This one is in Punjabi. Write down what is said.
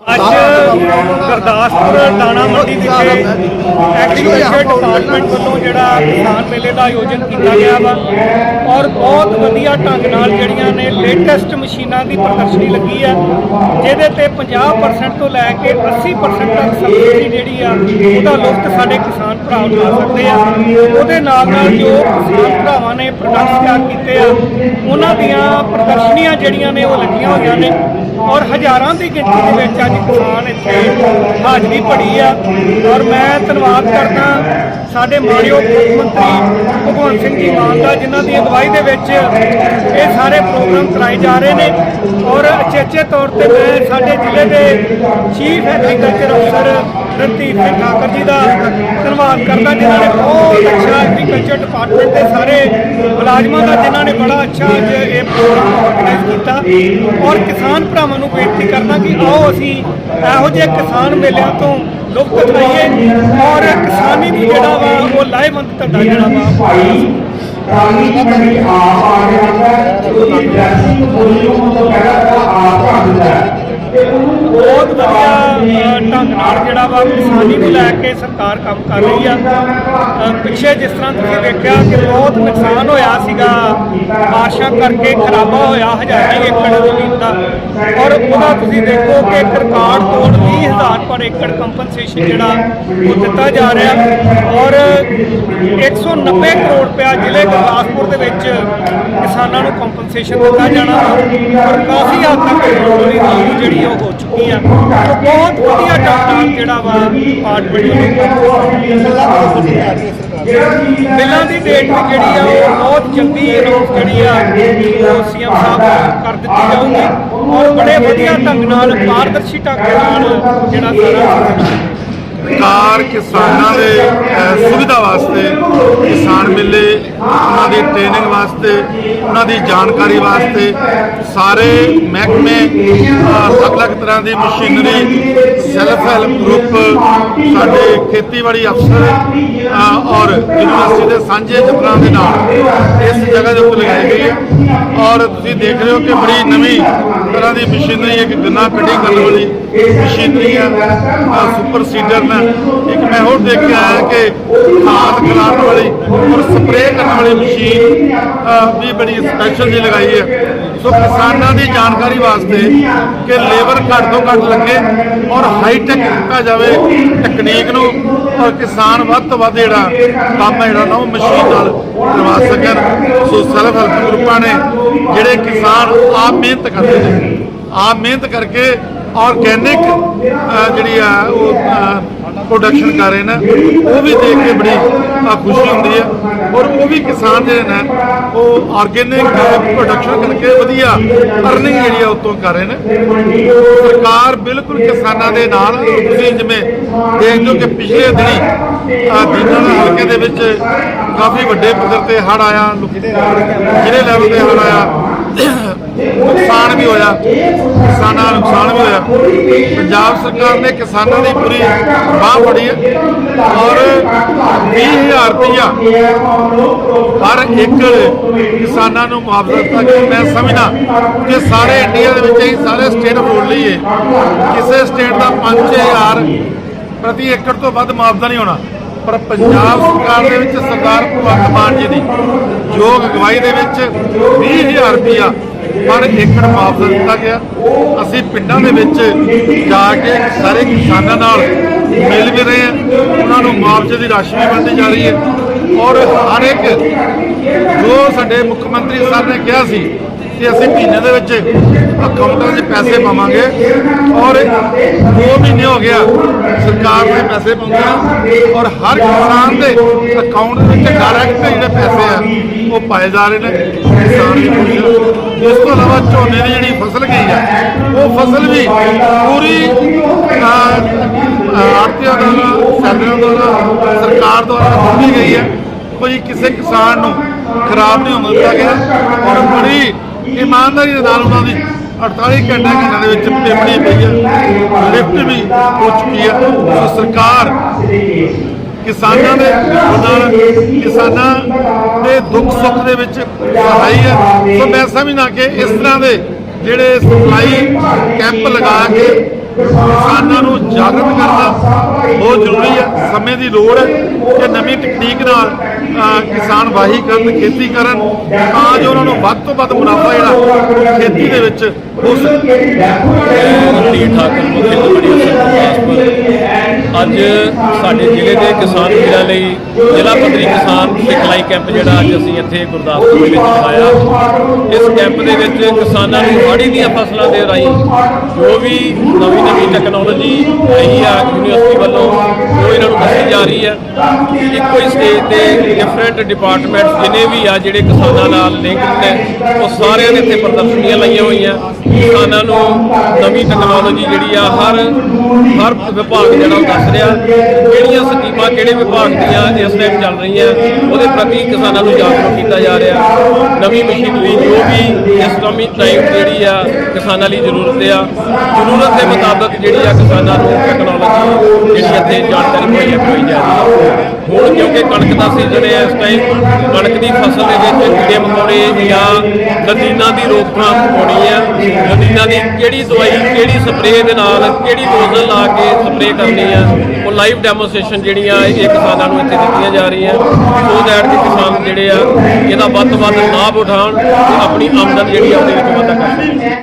ਅੱਜ ਗੁਰਦਾਸਪੁਰ ਦਾਣਾ ਮੰਡੀ ਵਿਖੇ ਐਗਰੀਕਲਚਰ ਡਿਪਾਰਟਮੈਂਟ ਵੱਲੋਂ ਜਿਹੜਾ ਕਿਸਾਨ ਮੇਲੇ ਦਾ ਆਯੋਜਨ ਕੀਤਾ ਗਿਆ ਵਾ ਔਰ ਬਹੁਤ ਵਧੀਆ ਢੰਗ ਨਾਲ ਜਿਹੜੀਆਂ ਨੇ ਲੇਟੈਸਟ ਮਸ਼ੀਨਾਂ ਦੀ ਪ੍ਰਦਰਸ਼ਨੀ ਲੱਗੀ ਆ, ਜਿਹਦੇ ਤੇ 50% ਤੋਂ ਲੈ ਕੇ 80% ਤੱਕ ਸਬਸਿਡੀ ਜਿਹੜੀ ਆ, ਉਹਦਾ ਲੁਫਤ ਸਾਡੇ ਕਿਸਾਨ ਭਰਾ ਉਠਾ ਸਕਦੇ ਆ। ਉਹਦੇ ਨਾਲ ਨਾਲ ਜੋ ਕਿਸਾਨ ਭਰਾਵਾਂ ਨੇ ਪ੍ਰੋਡਕਟ ਤਿਆਰ ਕੀਤੇ ਆ, ਉਹਨਾਂ ਦੀਆਂ ਪ੍ਰਦਰਸ਼ਨੀਆਂ ਜਿਹੜੀਆਂ ਨੇ ਉਹ ਲੱਗੀਆਂ ਹੋਈਆਂ ਨੇ ਔਰ ਹਜ਼ਾਰਾਂ ਦੀ ਗਿਣਤੀ ਦੇ ਵਿੱਚ ਅੱਜ ਕਿਸਾਨ ਇੱਥੇ ਹਾਜ਼ਰੀ ਭਰੀ ਆ। ਔਰ ਮੈਂ ਧੰਨਵਾਦ ਕਰਦਾ ਸਾਡੇ ਮਾਨਯੋਗ ਮੁੱਖ ਮੰਤਰੀ ਭਗਵੰਤ ਸਿੰਘ ਜੀ ਮਾਨ ਦਾ, ਜਿਨ੍ਹਾਂ ਦੀ ਅਗਵਾਈ ਦੇ ਵਿੱਚ ਇਹ ਸਾਰੇ ਪ੍ਰੋਗਰਾਮ ਕਰਾਏ ਜਾ ਰਹੇ ਨੇ। ਔਰ ਅਚੇਚੇ ਤੌਰ ਤੇ ਮੈਂ ਸਾਡੇ ਜ਼ਿਲ੍ਹੇ ਦੇ ਚੀਫ ਐਗਰੀਕਲਚਰ ਅਫਸਰ ਰਣਦੀਪ ਸਿੰਘ ਠਾਕਰ ਜੀ ਦਾ ਧੰਨਵਾਦ ਕਰਦਾ, ਜਿਨ੍ਹਾਂ ਨੇ ਬਹੁਤ ਅੱਛਾ ਐਗਰੀਕਲਚਰ ਡਿਪਾਰਟਮੈਂਟ ਦੇ ਸਾਰੇ ਮੁਲਾਜ਼ਮਾਂ ਦਾ, ਜਿਨ੍ਹਾਂ ਨੇ ਬੜਾ ਅੱਛਾ ਅੱਜ ਇਹ ਪ੍ਰੋਗਰਾਮ ਆਰਗੇਨਾਈਜ਼ ਕੀਤਾ। ਔਰ ਕਿਸਾਨ ਭਰਾਵਾਂ ਨੂੰ ਬੇਨਤੀ ਕਰਨਾ ਕਿ ਆਓ ਅਸੀਂ ਇਹੋ ਜਿਹੇ ਕਿਸਾਨ ਮੇਲਿਆਂ ਤੋਂ ਲੁਫਤ ਉਠਾਈਏ। ਔਰ ਕਿਸਾਨੀ ਨੂੰ ਜਿਹੜਾ ਵਾ, ਉਹ ਲਾਹੇਵੰਦ ਧੰਦਾ ਜਿਹੜਾ ਵਾ ਰਾਣੀ ਦਾ ਵੀ ਆਪ ਆ ਗਿਆ ਹੈ। ਉਹਦੀ ਡਰੈਸਿੰਗ ਬੋਲੀ ਨੂੰ ਤੋਂ ਪਹਿਲਾਂ ਤਾਂ ਆਪ ਆ ਹੈ। ਬਹੁਤ ਵਧੀਆ ਢੰਗ ਨਾਲ ਜਿਹੜਾ ਵਾ ਕਿਸਾਨੀ ਨੂੰ ਲੈ ਕੇ ਸਰਕਾਰ ਕੰਮ ਕਰ ਰਹੀ ਆ। ਪਿੱਛੇ ਜਿਸ ਤਰ੍ਹਾਂ ਤੁਸੀਂ ਵੇਖਿਆ ਕਿ ਬਹੁਤ ਨੁਕਸਾਨ ਹੋਇਆ ਸੀਗਾ ਬਾਰਿਸ਼ਾਂ ਕਰਕੇ ਖਰਾਬਾ ਹੋਇਆ, ਹਜ਼ਾਰਾਂ ਏਕੜ ਜ਼ਮੀਨ ਦਾ। ਔਰ ਉਹਦਾ ਤੁਸੀਂ ਦੇਖੋ ਕਿ ਇੱਕ ਰਿਕਾਰਡ ਤੋੜ 20000 ਪਰ ਏਕੜ ਕੰਪਨਸੇਸ਼ਨ ਜਿਹੜਾ ਉਹ ਦਿੱਤਾ ਜਾ ਰਿਹਾ। ਔਰ 190 ਕਰੋੜ ਰੁਪਇਆ ਜ਼ਿਲ੍ਹੇ ਗੁਰਦਾਸਪੁਰ ਦੇ ਵਿੱਚ ਕਿਸਾਨਾਂ ਨੂੰ ਕੰਪਨਸੇਸ਼ਨ ਦਿੱਤਾ ਜਾਣਾ। ਵਾ ਔਰ ਕਾਫੀ ਹੱਦ ਤੱਕ ਜਿਹੜੀ ਉਹ ਹੋ ਚੁੱਕੀ ਆ। ਬਹੁਤ ਵਧੀਆ ਢੰਗ ਜਿਹੜਾ ਵਾ ਡਿਪਾਰਟਮੈਂਟ ਬਿੱਲਾਂ ਦੀ ਡੇਟ ਵੀ ਜਿਹੜੀ ਆ, ਉਹ ਬਹੁਤ ਜਲਦੀ ਅਨਾਉਂਸ ਜਿਹੜੀ ਆ, ਉਹ ਸੀਐਮ ਸਾਹਿਬ ਵੱਲੋਂ ਕਰ ਦਿੱਤੀ ਜਾਊਗੀ। ਔਰ ਬੜੇ ਵਧੀਆ ਢੰਗ ਨਾਲ ਪਾਰਦਰਸ਼ੀ ਢੰਗ ਨਾਲ ਜਿਹੜਾ ਸਾਰਾ ਸਰਕਾਰ ਕਿਸਾਨਾਂ ਦੇ ਸੁਵਿਧਾ ਵਾਸਤੇ ਕਿਸਾਨ ਮੇਲੇ ਉਹਨਾਂ ਦੀ ਟ੍ਰੇਨਿੰਗ ਵਾਸਤੇ ਉਹਨਾਂ ਦੀ ਜਾਣਕਾਰੀ ਵਾਸਤੇ ਸਾਰੇ ਮਹਿਕਮੇ ਅਲੱਗ-ਅਲੱਗ ਤਰ੍ਹਾਂ ਦੀ ਮਸ਼ੀਨਰੀ ਸੈਲਫ ਹੈਲਪ ਗਰੁੱਪ ਸਾਡੇ ਖੇਤੀਬਾੜੀ ਅਫਸਰ ਔਰ ਯੂਨੀਵਰਸਿਟੀ ਦੇ ਸਾਂਝੇ ਜਤਨਾਂ ਦੇ ਨਾਲ ਇਸ ਜਗ੍ਹਾ ਦੇ ਉੱਤੇ ਲਗਾਈ ਗਈ ਹੈ। ਔਰ ਤੁਸੀਂ ਦੇਖ ਰਹੇ ਹੋ ਕਿ ਬੜੀ ਨਵੀਂ ਤਰ੍ਹਾਂ ਦੀ ਮਸ਼ੀਨਰੀ ਇੱਕ ਗੰਨਾ ਕਟਿੰਗ ਕਰਨ ਵਾਲੀ ਮਸ਼ੀਨਰੀ ਹੈ ਅਹ, ਸੁਪਰ ਸੀਡਰ ਨੇ ਇੱਕ ਮੈਂ ਹੋਰ ਦੇਖਿਆ ਹੈ ਕਿ ਖਾਦ ਖਿਲਾਰਨ ਵਾਲੀ ਔਰ ਸਪਰੇਅ ਕਰਨ ਵਾਲੀ ਮਸ਼ੀਨ ਵੀ ਬੜੀ ਸਪੈਸ਼ਲ ਜੀ ਲਗਾਈ ਹੈ। ਸੋ ਕਿਸਾਨਾਂ ਦੀ ਜਾਣਕਾਰੀ ਵਾਸਤੇ ਕਿ ਲੇਬਰ ਘੱਟ ਤੋਂ ਘੱਟ ਲੱਗੇ ਔਰ ਹਾਈ ਟੈਕ ਕੀਤਾ ਜਾਵੇ, ਤਕਨੀਕ ਨੂੰ ਔਰ ਕਿਸਾਨ ਵੱਧ ਤੋਂ ਵੱਧ ਜਿਹੜਾ ਕੰਮ ਹੈ ਜਿਹੜਾ ਨਾ ਉਹ ਮਸ਼ੀਨ ਨਾਲ ਕਰਵਾ ਸਕਣ। ਸੋ ਸੈਲਫ ਹੈਲਪ ਗਰੁੱਪਾਂ ਨੇ ਜਿਹੜੇ ਕਿਸਾਨ ਆਪ ਮਿਹਨਤ ਕਰਦੇ ਨੇ। ਆਪ ਮਿਹਨਤ ਕਰਕੇ ਔਰਗੈਨਿਕ ਜਿਹੜੀ ਆ ਉਹ ਪ੍ਰੋਡਕਸ਼ਨ ਕਰ ਰਹੇ ਨੇ ਉਹ ਵੀ ਦੇਖ ਕੇ ਬੜੀ ਖੁਸ਼ੀ ਹੁੰਦੀ ਹੈ। ਔਰ ਉਹ ਵੀ ਕਿਸਾਨ ਜਿਹੜੇ ਨੇ ਉਹ ਆਰਗੈਨਿਕ ਪ੍ਰੋਡਕਸ਼ਨ ਕਰਕੇ ਵਧੀਆ ਅਰਨਿੰਗ ਜਿਹੜੀ ਆ ਉਤੋਂ ਕਰ ਰਹੇ ਨੇ। ਸਰਕਾਰ ਬਿਲਕੁਲ ਕਿਸਾਨਾਂ ਦੇ ਨਾਲ ਤੁਸੀਂ ਜਿਵੇਂ ਦੇਖਦੇ ਹੋ ਕਿ ਪਿਛਲੇ ਦਿਨੀ ਅ, ਦੀਨਾ ਹਲਕੇ ਦੇ ਵਿੱਚ ਕਾਫੀ ਵੱਡੇ ਪੱਧਰ ਤੇ ਹੜ ਆਇਆ ਜਿਹੜੇ ਲੈਵਲ ਤੇ ਹੜ ਆਇਆ ਨੁਕਸਾਨ ਵੀ ਹੋਇਆ, ਕਿਸਾਨਾਂ ਦਾ ਨੁਕਸਾਨ ਵੀ ਹੋਇਆ। ਪੰਜਾਬ ਸਰਕਾਰ ਨੇ ਕਿਸਾਨਾਂ ਦੀ ਪੂਰੀ ਬਾਹ ਫੜੀ ਹੈ ਔਰ 20000 ਰੁਪਇਆ ਹਰ ਏਕੜ ਕਿਸਾਨਾਂ ਨੂੰ ਮੁਆਵਜ਼ਾ ਦਿੱਤਾ ਗਿਆ। ਮੈਂ ਸਮਝਦਾ ਕਿ ਸਾਰੇ ਇੰਡੀਆ ਦੇ ਵਿੱਚ ਹੀ ਸਾਰੇ ਸਟੇਟ ਫਰੋਡ ਲਈਏ। ਕਿਸੇ ਸਟੇਟ ਦਾ 5000 ਪ੍ਰਤੀ ਏਕੜ ਤੋਂ ਵੱਧ ਮੁਆਵਜ਼ਾ ਨਹੀਂ ਹੋਣਾ। ਪਰ ਪੰਜਾਬ ਸਰਕਾਰ ਦੇ ਵਿੱਚ ਸਰਦਾਰ ਭਗਵੰਤ ਮਾਨ ਜੀ ਦੀ ਯੋਗ ਅਗਵਾਈ ਦੇ ਵਿੱਚ 20000 ਰੁਪਇਆ ਪਰ ਏਕੜ ਮੁਆਵਜ਼ਾ ਦਿੱਤਾ ਗਿਆ। ਅਸੀਂ ਪਿੰਡਾਂ ਦੇ ਵਿੱਚ ਜਾ ਕੇ ਸਾਰੇ ਕਿਸਾਨਾਂ ਨਾਲ ਮਿਲ ਵੀ ਰਹੇ ਹਾਂ। ਉਹਨਾਂ ਨੂੰ ਮੁਆਵਜ਼ੇ ਦੀ ਰਾਸ਼ੀ ਵੀ ਮਿਲਦੀ ਜਾ ਰਹੀ ਹੈ। ਔਰ ਹਰ ਇੱਕ ਜੋ ਸਾਡੇ ਮੁੱਖ ਮੰਤਰੀ ਸਾਹਿਬ ਨੇ ਕਿਹਾ ਸੀ ਕਿ ਅਸੀਂ ਮਹੀਨੇ ਦੇ ਵਿੱਚ ਅਕਾਊਂਟਾਂ 'ਚ ਪੈਸੇ ਪਾਵਾਂਗੇ ਔਰ 2 ਮਹੀਨੇ ਹੋ ਗਿਆ ਸਰਕਾਰ ਨੇ ਪੈਸੇ ਪਾਉਂਦੇ ਆ ਔਰ ਹਰ ਕਿਸਾਨ ਦੇ ਅਕਾਊਂਟ ਦੇ ਵਿੱਚ ਡਾਇਰੈਕਟ ਜਿਹੜੇ ਪੈਸੇ ਆ, ਉਹ ਪਾਏ ਜਾ ਰਹੇ ਨੇ, ਕਿਸਾਨ ਦੀ ਖੁਸ਼ੀ ਇਸ ਤੋਂ ਇਲਾਵਾ ਝੋਨੇ ਦੀ ਜਿਹੜੀ ਫਸਲ ਗਈ ਆ, ਉਹ ਫਸਲ ਵੀ ਪੂਰੀ ਆਰਤੀਆਂ ਦੁਆਰਾ ਸੈਲਰਾਂ ਦੁਆਰਾ ਸਰਕਾਰ ਦੁਆਰਾ ਦਿੱਤੀ ਗਈ ਹੈ ਕੋਈ ਕਿਸੇ ਕਿਸਾਨ ਨੂੰ ਖਰਾਬ ਨਹੀਂ ਹੋਣ ਦਿੱਤਾ ਗਿਆ ਔਰ ਬੜੀ ਇਮਾਨਦਾਰੀ ਦੇ ਨਾਲ ਉਹਨਾਂ ਦੀ 48 ਘੰਟੇ ਘੰਟੇ ਦੇ ਵਿੱਚ ਪੇਮਣੀ ਪਈ ਹੈ ਲਿਫਟ ਵੀ ਹੋ ਚੁੱਕੀ ਹੈ ਸੋ ਸਰਕਾਰ ਕਿਸਾਨਾਂ ਦੇ ਨਾਲ, ਕਿਸਾਨਾਂ ਦੇ ਦੁੱਖ ਸੁੱਖ ਦੇ ਵਿੱਚ ਸਹਾਈ ਹੈ ਸੋ ਮੈਂ ਸਮਝਦਾ ਕਿ ਇਸ ਤਰ੍ਹਾਂ ਦੇ ਜਿਹੜੇ ਸਪਲਾਈ ਕੈਂਪ ਲਗਾ ਕੇ ਕਿਸਾਨਾਂ ਨੂੰ ਜਾਗਰਤ ਕਰਨਾ ਬਹੁਤ ਜ਼ਰੂਰੀ ਹੈ। ਸਮੇਂ ਦੀ ਲੋੜ ਹੈ ਕਿ ਨਵੀਂ ਤਕਨੀਕ ਨਾਲ ਕਿਸਾਨ ਵਾਹੀ ਕਰਨ, ਖੇਤੀ ਕਰਨ, ਤਾਂ ਜੋ ਉਹਨਾਂ ਨੂੰ ਵੱਧ ਤੋਂ ਵੱਧ ਮੁਨਾਫਾ ਜਿਹੜਾ ਖੇਤੀ ਦੇ ਵਿੱਚ ਹੋ ਸਕੇ। ਰਣਜੀਤ ਠਾਕੁਰ ਮੁਖੀ ਅੱਜ ਸਾਡੇ ਜ਼ਿਲ੍ਹੇ ਦੇ ਕਿਸਾਨ ਵੀਰਾਂ ਲਈ ਜ਼ਿਲ੍ਹਾ ਪੱਧਰੀ ਕਿਸਾਨ ਸਿਖਲਾਈ ਕੈਂਪ ਜਿਹੜਾ ਅੱਜ ਅਸੀਂ ਇੱਥੇ ਗੁਰਦਾਸਪੁਰ ਦੇ ਵਿੱਚ ਲਗਾਇਆ ਇਸ ਕੈਂਪ ਦੇ ਵਿੱਚ ਕਿਸਾਨਾਂ ਨੂੰ ਹਾੜੀ ਦੀਆਂ ਫਸਲਾਂ ਦੇ ਰਾਹੀਂ ਜੋ ਵੀ ਨਵੀਂ ਨਵੀਂ ਟੈਕਨੋਲੋਜੀ ਆਈ ਆ ਯੂਨੀਵਰਸਿਟੀ ਵੱਲੋਂ, ਉਹ ਇਹਨਾਂ ਨੂੰ ਦੱਸੀ ਜਾ ਰਹੀ ਹੈ। ਇੱਕੋ ਹੀ ਸਟੇਜ ਤੇ ਡਿਫਰੈਂਟ ਡਿਪਾਰਟਮੈਂਟਸ ਜਿਨੇ ਵੀ ਆ ਜਿਹੜੇ ਕਿਸਾਨਾਂ ਨਾਲ ਲਿੰਕਡ ਨੇ, ਉਹ ਸਾਰਿਆਂ ਨੇ ਇੱਥੇ ਪ੍ਰਦਰਸ਼ਨੀਆਂ ਲਾਈਆਂ ਹੋਈਆਂ। ਕਿਸਾਨਾਂ ਨੂੰ ਨਵੀਂ ਟੈਕਨੋਲੋਜੀ ਜਿਹੜੀ ਆ, ਹਰ ਹਰ ਵਿਭਾਗ ਜਿਹੜਾ ਉਹ ਦੱਸ ਰਿਹਾ, ਕਿਹੜੀਆਂ ਸਕੀਮਾਂ, ਕਿਹੜੇ ਵਿਭਾਗ ਦੀਆਂ ਇਸ ਟਾਈਮ ਚੱਲ ਰਹੀਆਂ, ਉਹਦੇ ਪ੍ਰਤੀ ਕਿਸਾਨਾਂ ਨੂੰ ਜਾਗਰੂਕ ਕੀਤਾ ਜਾ ਰਿਹਾ। ਨਵੀਂ ਮਸ਼ੀਨਰੀ ਜੋ ਵੀ ਇਸ ਨਵੀਂ ਟਾਈਮ ਜਿਹੜੀ ਆ, ਕਿਸਾਨਾਂ ਲਈ ਜ਼ਰੂਰਤ ਆ, ਜ਼ਰੂਰਤ ਦੇ ਮੁਤਾਬਕ ਜਿਹੜੀ ਆ ਕਿਸਾਨਾਂ ਨੂੰ ਟੈਕਨੋਲੋਜੀ ਜਿਹੜੀ ਇੱਥੇ ਜਾਣ ਮੁਹੱਈਆ ਕਰਵਾਈ ਜਾ ਰਹੀ ਹੈ ਹੁਣ ਕਿਉਂਕਿ ਕਣਕ ਦਾ ਸੀਜ਼ਨ ਹੈ ਇਸ ਟਾਈਮ ਕਣਕ ਦੀ ਫਸਲ ਦੇ ਵਿੱਚ ਕੀੜੇ ਮਕੌੜੇ ਜਾਂ ਨਦੀਨਾਂ ਦੀ ਰੋਕਥਾਮ ਹੋਣੀ ਹੈ। ਨਦੀਨਾਂ ਦੀ ਕਿਹੜੀ ਦਵਾਈ, ਕਿਹੜੀ ਸਪਰੇਅ ਦੇ ਨਾਲ, ਕਿਹੜੀ ਡੋਜ਼ ਲਾ ਕੇ ਸਪਰੇਅ ਕਰਨੀ ਹੈ, ਉਹ ਲਾਈਵ ਡੈਮੋਸਟ੍ਰੇਸ਼ਨ ਜਿਹੜੀਆਂ ਇਹ ਕਿਸਾਨਾਂ ਨੂੰ ਇੱਥੇ ਦਿੱਤੀਆਂ ਜਾ ਰਹੀਆਂ। ਸੋ ਦੈਟ ਕਿ ਕਿਸਾਨ ਜਿਹੜੇ ਆ, ਇਹਦਾ ਵੱਧ ਤੋਂ ਵੱਧ ਲਾਭ ਉਠਾਉਣ ਤੇ ਆਪਣੀ ਆਮਦਨ ਜਿਹੜੀ ਆ ਉਹਦੇ ਵਿੱਚ ਵਾਧਾ ਕਰ ਸਕਣ।